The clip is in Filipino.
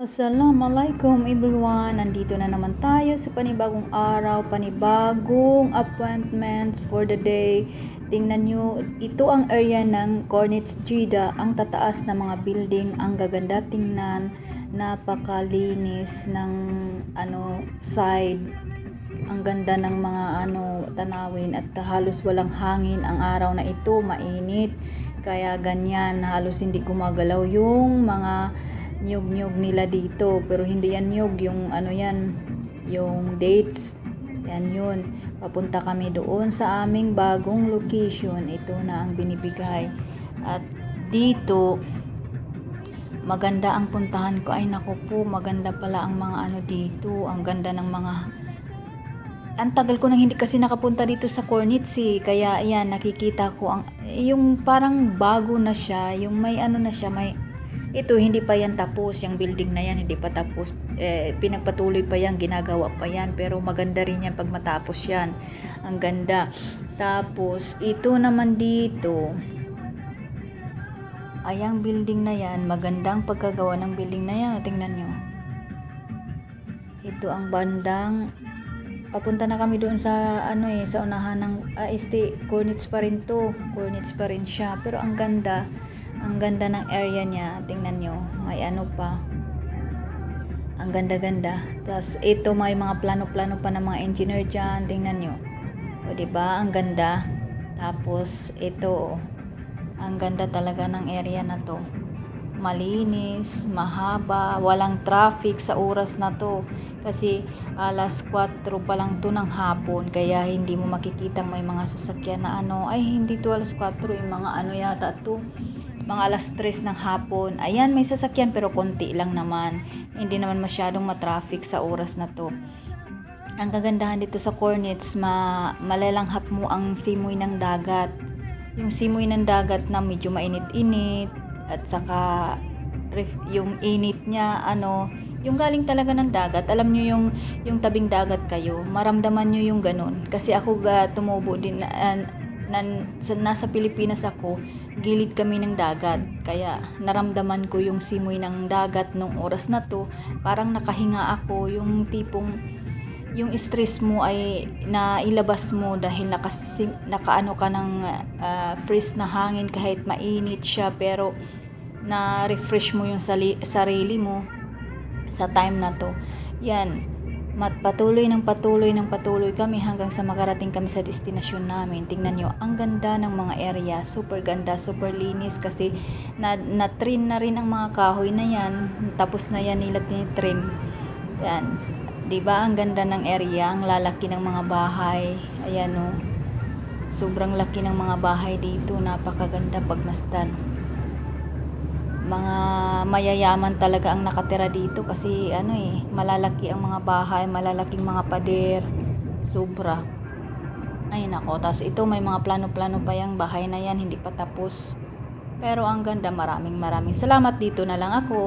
Assalamualaikum everyone! Nandito na naman tayo sa panibagong araw, panibagong appointments for the day. Tingnan nyo, ito ang area ng Cornets Jida, ang tataas na mga building, ang gaganda tingnan, napakalinis ng ano side. Ang ganda ng mga ano tanawin at halos walang hangin ang araw na ito, mainit. Kaya ganyan, halos hindi gumagalaw yung mga nyug-nyug nila dito. Pero hindi yan nyug, yung ano yan, yung dates. Yan yun. Papunta kami doon sa aming bagong location. Ito na ang binibigay. At dito, maganda ang puntahan ko. Ay naku po, maganda pala ang mga ano dito. Ang ganda ng mga ang tagal ko nang hindi kasi nakapunta dito sa Cornets eh. Kaya ayan, nakikita ko ang yung parang bago na siya, yung may ano na siya, may ito hindi pa yan tapos, yung building na yan hindi pa tapos. Eh, pinagpatuloy pa yan, ginagawa pa yan, pero maganda rin yan pag matapos yan. Ang ganda. Tapos ito naman dito, ay ang building na yan, magandang pagkagawa ng building na yan. Tingnan nyo. Ito ang bandang papunta na kami doon sa ano eh sa unahan ng ah, este Cornets pa rin to Cornets pa rin siya pero ang ganda ang ganda ng area niya tingnan nyo may ano pa. Ang ganda ganda tapos ito may mga plano-plano pa ng mga engineer dyan tingnan nyo. O ba ang ganda. Tapos ito ang ganda talaga ng area na to. Malinis, mahaba, walang traffic sa oras na to. Kasi alas 4 pa lang to ng hapon, kaya hindi mo makikita may mga sasakyan na ano, ay hindi to alas 4, yung mga ano yata to, mga alas 3 ng hapon. Ayan, may sasakyan pero konti lang naman. Hindi naman masyadong matraffic sa oras na to. Ang kagandahan dito sa Cornets, ma malalanghap mo ang simoy ng dagat. Yung simoy ng dagat na medyo mainit-init, at saka yung init niya ano yung galing talaga ng dagat alam niyo yung yung tabing dagat kayo maramdaman niyo yung ganun kasi ako ga tumubo din uh, nan, sa, nasa Pilipinas ako gilid kami ng dagat. Kaya naramdaman ko yung simoy ng dagat nung oras na to. Parang nakahinga ako. Yung tipong yung stress mo ay nailabas mo dahil nakasing, nakaano ka ng uh, freeze na hangin kahit mainit siya pero na refresh mo yung sali, sarili mo sa time na to. Yan, patuloy ng patuloy ng patuloy kami hanggang sa makarating kami sa destinasyon namin. Tingnan nyo, ang ganda ng mga area. Super ganda, super linis kasi na, na trim na rin ang mga kahoy na yan. Tapos na yan nila tinitrim. Yan. ba ang ganda ng area, ang lalaki ng mga bahay. Ayan oh. Sobrang laki ng mga bahay dito, napakaganda pagmasdan mga mayayaman talaga ang nakatira dito kasi ano eh, malalaki ang mga bahay, malalaking mga pader, sobra. Ay nako, tapos ito may mga plano-plano pa yung bahay na yan, hindi pa tapos. Pero ang ganda, maraming maraming salamat dito na lang ako.